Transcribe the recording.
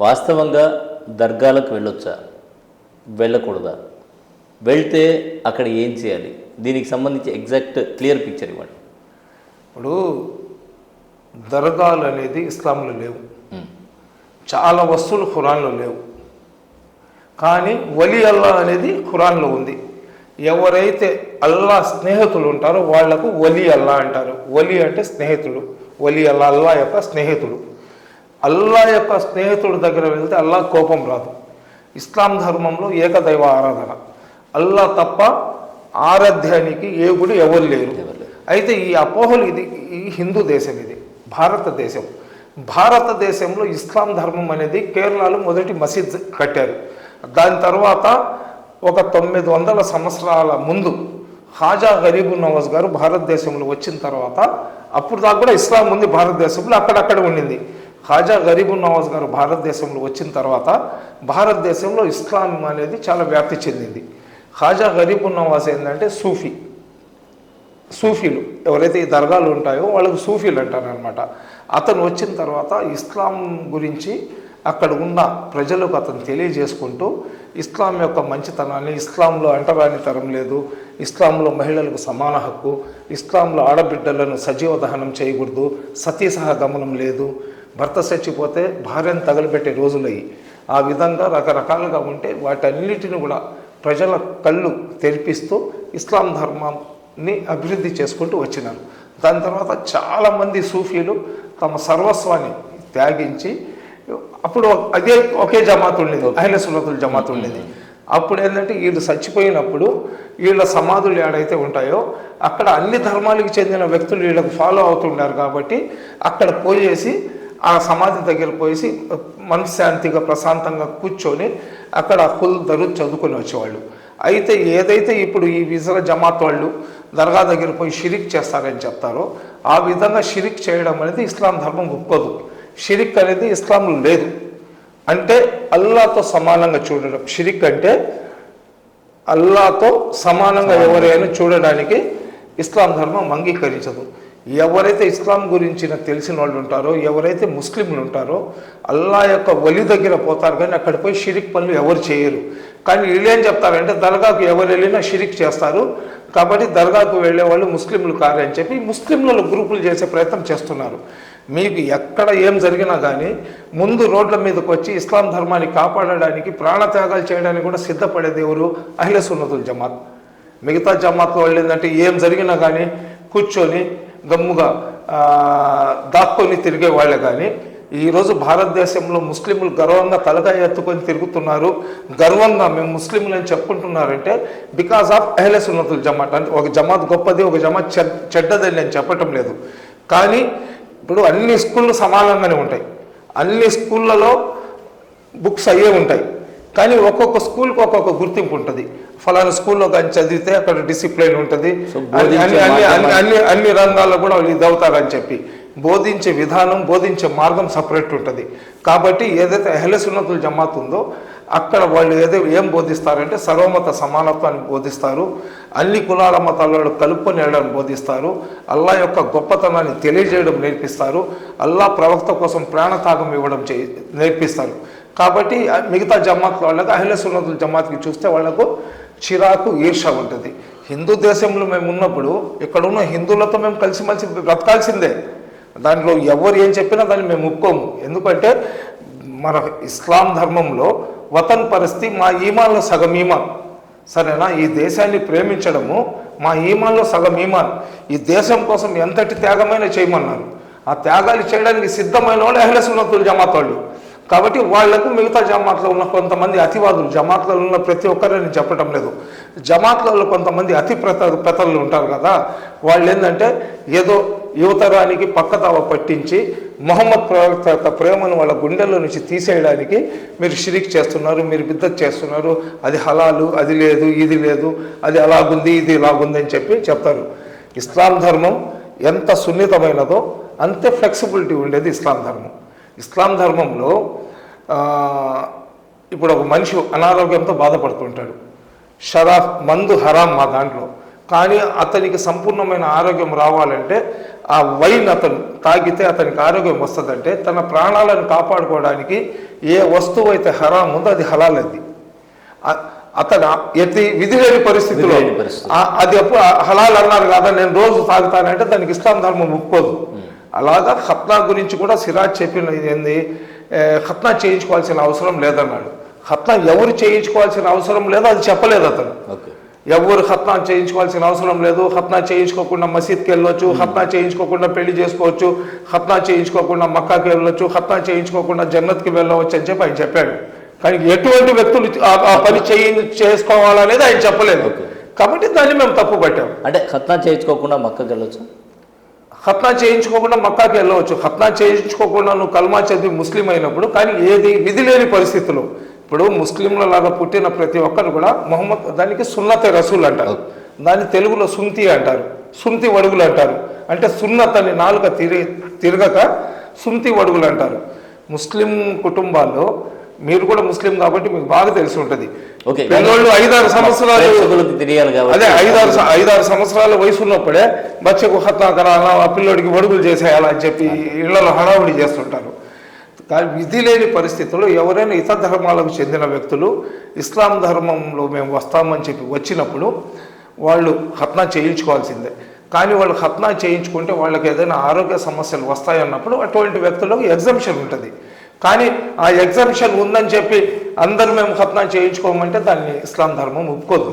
వాస్తవంగా దర్గాలకు వెళ్ళొచ్చా? వెళ్ళకూడదా? వెళ్తే అక్కడ ఏం చేయాలి? దీనికి సంబంధించి ఎగ్జాక్ట్ క్లియర్ పిక్చర్ ఇవ్వండి. ఇప్పుడు దర్గాలు అనేది ఇస్లాంలో లేవు. చాలా వస్తువులు ఖురాన్లో లేవు. కానీ వలి అల్లా అనేది ఖురాన్లో ఉంది. ఎవరైతే అల్లా స్నేహితులు ఉంటారో వాళ్ళకు వలి అల్లా అంటారు. వలి అంటే స్నేహితుడు వలి అల్లా అల్లా యొక్క స్నేహితుడు అల్లా యొక్క స్నేహితుడి దగ్గర వెళ్తే అల్లా కోపం రాదు. ఇస్లాం ధర్మంలో ఏకదైవ ఆరాధన. అల్లా తప్ప ఆరాధ్యానికి ఏ గుడి ఎవరు లేరు. అయితే ఈ అపోహలు ఇది ఈ హిందూ దేశం ఇది భారతదేశం. భారతదేశంలో ఇస్లాం ధర్మం అనేది కేరళలో మొదటి మసీద్ కట్టారు. దాని తర్వాత ఒక తొమ్మిది వందల సంవత్సరాల ముందు హాజా గరీబు నవాజ్ గారు భారతదేశంలో వచ్చిన తర్వాత అప్పుడు దాకా కూడా ఇస్లాం ఉంది భారతదేశంలో అక్కడక్కడ ఉండింది. ఖాజా గరీబు నవాజ్ గారు భారతదేశంలో వచ్చిన తర్వాత భారతదేశంలో ఇస్లాం అనేది చాలా వ్యాప్తి చెందింది. ఖాజా గరీబు నవాజ్ ఏంటంటే సూఫీ. సూఫీలు ఎవరైతే ఈ దర్గాలు ఉంటాయో వాళ్ళకు సూఫీలు అంటారనమాట అతను వచ్చిన తర్వాత ఇస్లాం గురించి అక్కడ ఉన్న ప్రజలకు అతను తెలియజేసుకుంటూ ఇస్లాం యొక్క మంచితనాన్ని ఇస్లాంలో అంటరానితరం లేదు ఇస్లాంలో మహిళలకు సమాన హక్కు ఇస్లాంలో ఆడబిడ్డలను సజీవ దహనం చేయకూడదు సతీసహ సహగమనం లేదు భర్త చచ్చిపోతే భార్యను తగలబెట్టే రోజులయ్యి ఆ విధంగా రకరకాలుగా ఉంటే వాటన్నిటిని కూడా ప్రజల కళ్ళు తెరిపిస్తూ ఇస్లాం ధర్మాన్ని అభివృద్ధి చేసుకుంటూ వచ్చినారు. దాని తర్వాత చాలామంది సూఫీలు తమ సర్వస్వాన్ని త్యాగించి అప్పుడు అదే ఒకే జమాత్ ఉండేది అహిల సున్నతుల జమాత్ ఉండేది. అప్పుడు ఏంటంటే వీళ్ళు చచ్చిపోయినప్పుడు వీళ్ళ సమాధులు ఏడైతే ఉంటాయో అక్కడ అన్ని ధర్మాలకు చెందిన వ్యక్తులు వీళ్ళకి ఫాలో అవుతుండారు కాబట్టి అక్కడ పోయేసి ఆ సమాధి దగ్గర పోయేసి మనశ్శాంతిగా ప్రశాంతంగా కూర్చొని అక్కడ హుల్ దరు చదువుకొని వచ్చేవాళ్ళు. అయితే ఏదైతే ఇప్పుడు ఈ విజర జమాత్ వాళ్ళు దర్గా దగ్గర పోయి షిరిక్ చేస్తారని చెప్తారో ఆ విధంగా షిరిక్ చేయడం అనేది ఇస్లాం ధర్మం ఒప్పదు షిరిక్ అనేది ఇస్లాంలో లేదు. అంటే అల్లాతో సమానంగా చూడడం. షిరిక్ అంటే అల్లాతో సమానంగా ఎవరైనా చూడడానికి ఇస్లాం ధర్మం అంగీకరించదు. ఎవరైతే ఇస్లాం గురించిన తెలిసిన వాళ్ళు ఉంటారో ఎవరైతే ముస్లింలు ఉంటారో అల్లా యొక్క వలి దగ్గర పోతారు కానీ అక్కడ పోయి షిరిక్ పనులు ఎవరు చేయరు. కానీ వీళ్ళు ఏం చెప్తారంటే దర్గాకు ఎవరు వెళ్ళినా షిరిక్ చేస్తారు. కాబట్టి దర్గాకు వెళ్ళే వాళ్ళు ముస్లింలు కారు అని చెప్పి ముస్లింలలో గ్రూపులు చేసే ప్రయత్నం చేస్తున్నారు. మీకు ఎక్కడ ఏం జరిగినా కానీ ముందు రోడ్ల మీదకి వచ్చి ఇస్లాం ధర్మాన్ని కాపాడడానికి ప్రాణత్యాగాలు చేయడానికి కూడా సిద్ధపడేది ఎవరు అహిల సున్నతుల్ జమాత్. మిగతా జమాత్లో వాళ్ళు ఏంటంటే ఏం జరిగినా కానీ కూర్చొని గమ్ముగా దాక్కొని తిరిగే వాళ్ళే కానీ ఈరోజు భారతదేశంలో ముస్లింలు గర్వంగా తలకాయ ఎత్తుకొని తిరుగుతున్నారు. గర్వంగా మేము ముస్లింలు అని చెప్పుకుంటున్నారంటే బికాస్ ఆఫ్ అహ్లే సున్నతుల్ జమాత్. అంటే ఒక జమాత్ గొప్పది ఒక జమాత్ చెడ్ చెడ్డదని నేను చెప్పటం లేదు. కానీ ఇప్పుడు అన్ని స్కూళ్ళు సమానంగానే ఉంటాయి. అన్ని స్కూళ్ళలో బుక్స్ అయ్యే ఉంటాయి. కానీ ఒక్కొక్క స్కూల్కి ఒక్కొక్క గుర్తింపు ఉంటుంది. ఫలానా స్కూల్లో కానీ చదివితే అక్కడ డిసిప్లిన్ ఉంటుంది. అన్ని అన్ని రంగాల్లో కూడా వాళ్ళు ఇది అవుతారని చెప్పి. బోధించే విధానం బోధించే మార్గం సపరేట్ ఉంటుంది. కాబట్టి ఏదైతే అహ్ల సున్నతుల జమాత్ ఉందో అక్కడ వాళ్ళు ఏదో ఏం బోధిస్తారంటే సర్వమత సమానత్వాన్ని బోధిస్తారు. అన్ని కులాల మతాల వాళ్ళు కలుపుకొని వెళ్ళడానికి బోధిస్తారు. అల్లా యొక్క గొప్పతనాన్ని తెలియజేయడం నేర్పిస్తారు. అల్లా ప్రవక్త కోసం ప్రాణత్యాగం ఇవ్వడం చే నేర్పిస్తారు. కాబట్టి మిగతా జమాత్ వాళ్ళకి అహిల సున్నతుల జమాత్కి చూస్తే వాళ్ళకు చిరాకు ఈర్ష ఉంటుంది. హిందూ దేశంలో మేము ఉన్నప్పుడు ఇక్కడ ఉన్న హిందువులతో మేము కలిసిమెలిసి బ్రతకాల్సిందే. దాంట్లో ఎవరు ఏం చెప్పినా దాన్ని మేము ఒప్పుకోము. ఎందుకంటే మన ఇస్లాం ధర్మంలో వతన్ పరిస్థితి మా ఈమాన్లో సగం ఈమాన్. సరేనా? ఈ దేశాన్ని ప్రేమించడము మా ఈమాన్లో సగం ఈమాన్. ఈ దేశం కోసం ఎంతటి త్యాగమైన చేయమన్నారు. ఆ త్యాగాలు చేయడానికి సిద్ధమైన వాళ్ళు అహిల సున్నతులు జమాత్ వాళ్ళు. కాబట్టి వాళ్ళకు మిగతా జమాత్లో ఉన్న కొంతమంది అతివాదులు జమాత్లలో ఉన్న ప్రతి ఒక్కరిని చెప్పటం లేదు. జమాత్లలో కొంతమంది అతి ప్రత పెతలు ఉంటారు కదా. వాళ్ళు ఏంటంటే ఏదో యువతరానికి పక్కతావ పట్టించి మొహమ్మద్ ప్రవక్త యొక్క ప్రేమను వాళ్ళ గుండెల్లో నుంచి తీసేయడానికి మీరు షిరిక్ చేస్తున్నారు మీరు బిద్దత్ చేస్తున్నారు. అది హలాలు అది లేదు ఇది లేదు అది అలాగుంది ఇది ఇలాగుంది అని చెప్పి చెప్తారు. ఇస్లాం ధర్మం ఎంత సున్నితమైనదో అంతే ఫ్లెక్సిబిలిటీ ఉండేది ఇస్లాం ధర్మం. ఇస్లాం ధర్మంలో ఇప్పుడు ఒక మనిషి అనారోగ్యంతో బాధపడుతుంటాడు. షరాఫ్ మందు హరాం మా దాంట్లో. కానీ అతనికి సంపూర్ణమైన ఆరోగ్యం రావాలంటే ఆ వైన్ అతను తాగితే అతనికి ఆరోగ్యం వస్తుందంటే తన ప్రాణాలను కాపాడుకోవడానికి ఏ వస్తువు అయితే హరాం ఉందో అది హలాల్ అది అతను ఎట్టి విధి లేని పరిస్థితిలో అది ఎప్పుడు హలాల్ అన్నారు కదా నేను రోజు తాగుతానంటే దానికి ఇస్లాం ధర్మం ఒప్పుకోదు. అలాగా ఖత్నా గురించి కూడా సిరాజ్ చెప్పిన ఏంది? ఖత్నా చేయించుకోవాల్సిన అవసరం లేదన్నాడు. ఖత్నా ఎవరు చేయించుకోవాల్సిన అవసరం లేదో అది చెప్పలేదు అతను. ఎవరు ఖత్నా చేయించుకోవాల్సిన అవసరం లేదు ఖత్నా చేయించుకోకుండా మసీద్కి వెళ్ళొచ్చు ఖత్నా చేయించుకోకుండా పెళ్ళి చేసుకోవచ్చు ఖత్నా చేయించుకోకుండా మక్కాకి వెళ్ళొచ్చు ఖత్నా చేయించుకోకుండా జన్నత్కి వెళ్ళవచ్చు అని చెప్పి ఆయన చెప్పాడు. కానీ ఎటువంటి వ్యక్తులు ఆ- పని చేయి చేసుకోవాలనేది ఆయన చెప్పలేదు. కాబట్టి దాన్ని మేము తప్పు పట్టాం అంటే ఖత్నా చేయించుకోకుండా మక్కకి వెళ్ళొచ్చు? హత్నా చేయించుకోకుండా మక్కాకి వెళ్ళవచ్చు. హత్నా చేయించుకోకుండా నువ్వు కల్మా చదివి ముస్లిం అయినప్పుడు కానీ ఏది విధి లేని పరిస్థితులు ఇప్పుడు ముస్లింల లాగా పుట్టిన ప్రతి ఒక్కరు కూడా మొహమ్మద్ దానికి సున్నత రసూల్ అంటారు. దాన్ని తెలుగులో సుంతి అంటారు. సుంతి వడుగులు అంటారు. అంటే సున్నత్ అని నాలుక తిరి తిరగక సుంతి వడుగులు అంటారు. ముస్లిం కుటుంబాల్లో మీరు కూడా ముస్లిం కాబట్టి మీకు బాగా తెలిసి ఉంటుంది. ఓకే. పిల్లోళ్ళు ఐదారు సంవత్సరాలు తెలియాలి అదే ఐదారు ఐదారు సంవత్సరాల వయసు ఉన్నప్పుడే బచ్చకు హత్నా కరాలా ఆ పిల్లోడికి వడుగులు చేసేయాలా అని చెప్పి ఇళ్ళలో హడావుడి చేస్తుంటారు. కానీ విధి లేని పరిస్థితుల్లో ఎవరైనా ఇతర ధర్మాలకు చెందిన వ్యక్తులు ఇస్లాం ధర్మంలో మేము వస్తామని చెప్పి వచ్చినప్పుడు వాళ్ళు హత్నా చేయించుకోవాల్సిందే. కానీ వాళ్ళు హత్నా చేయించుకుంటే వాళ్ళకి ఏదైనా ఆరోగ్య సమస్యలు వస్తాయన్నప్పుడు అటువంటి వ్యక్తులకు ఎగ్జంప్షన్ ఉంటుంది. కానీ ఆ ఎగ్జంప్షన్ ఉందని చెప్పి అందరూ మేము ఖత్నా చేయించుకోమంటే దాన్ని ఇస్లాం ధర్మం ఒప్పుకోదు.